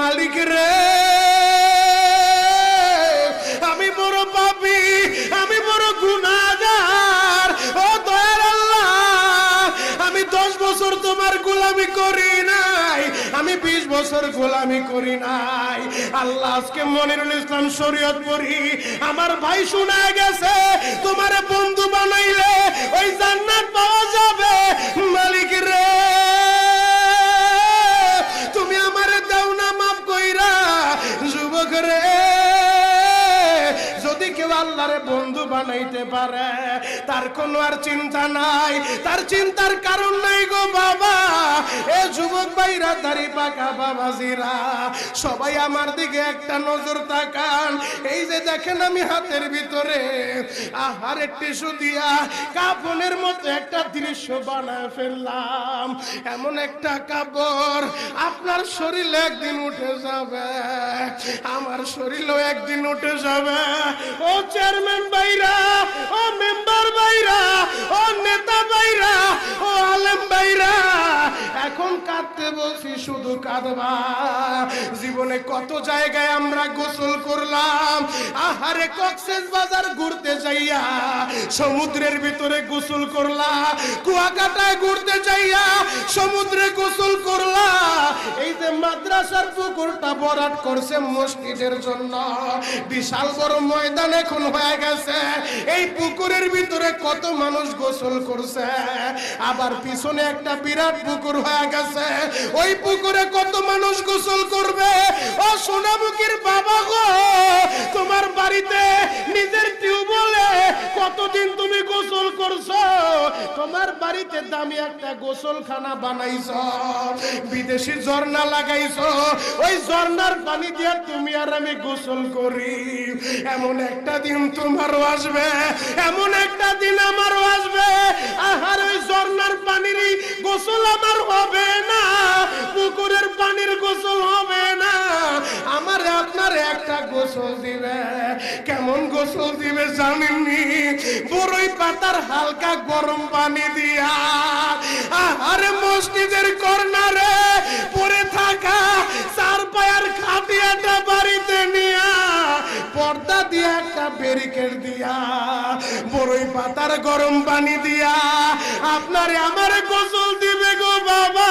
মালিক রে। আমি বড় পাপি, আমি বড় গুনাহগার। ও দয়ার আল্লাহ, আমি দশ বছর তোমার গোলামি করি নাই। আমি বিশ বছর গোলামি করি নাই। আল্লাহ, আজকে মনিরুল ইসলাম শরীয়ত পড়ি আমার ভাই শোনা গেছে। যুবক রে যদি কেউ আল্লাহরে বন্ধু বানাইতে পারে, তার কোনো আর চিন্তা নাই। তার চিন্তার কারণ নাই গো বাবা। ভাইরা দাড়ি পাকা বাবাজিরা সবাই আমার দিকে একটা নজর তাকান। এই যে দেখেন আমি হাতের ভিতরে আহারের দিয়া কাপনের মতো একটা দৃশ্য বানায় ফেললাম। এমন একটা কাপড় আপনার শরীরে একদিন উঠে যাবে। আমার শরীরও একদিন উঠে যাবে। ও চেয়ারম্যান বাইরা, ও মেম্বার বাইরা কাঁদতে বলছি, শুধু কাঁদবা জীবনে কত জায়গায় আমরা গোসল করলাম। আহারে কক্সেস বাজার ঘুরতে যাইয়া সমুদ্রের ভিতরে গোসল করলা, কুয়াকাটায় ঘুরতে যাইয়া সমুদ্রে গোসল করলা। মাদ্রাসার পুকুরটা বরাট করছে মসজিদের জন্য। বিশাল বড় ময়দান এখন হয়ে গেছে। এই পুকুরের ভিতরে কত মানুষ গোসল করছে। আবার পিছনে একটা বিরাট পুকুর হয়ে গেছে। ওই পুকুরে কত মানুষ গোসল করবে? ও সোনামুখীর বাবা গো, তোমার বাড়িতে নিজের টিউবওয়েলে কতদিন তুমি গোসল করছ? তোমার বাড়িতে দামি একটা গোসলখানা বানাইছো, বিদেশি ঝর্ণা লাগাইছো। ওই ঝর্ণার পানি দিয়ে তুমি আর আমি গোসল করি। এমন একটা দিন তোমারও আসবে, এমন একটা দিন আমারও আসবে। আহার, ওই ঝর্ণার পানির গোসল আমার হবে। গোসল দিবে? কেমন গোসল দিবে জানেননি? বড়ই পাতার হালকা গরম পানি দিয়া আরে মসজিদের কর্নারে পড়ে থাকা চার পায়ার খাটিয়াটা বাড়িতে নিয়া পর্দা দিয়া একটা ব্যারিকেড দিয়া বড়ই পাতার গরম পানি দিয়া, আপনারে আমার গোসল দিবে গো বাবা।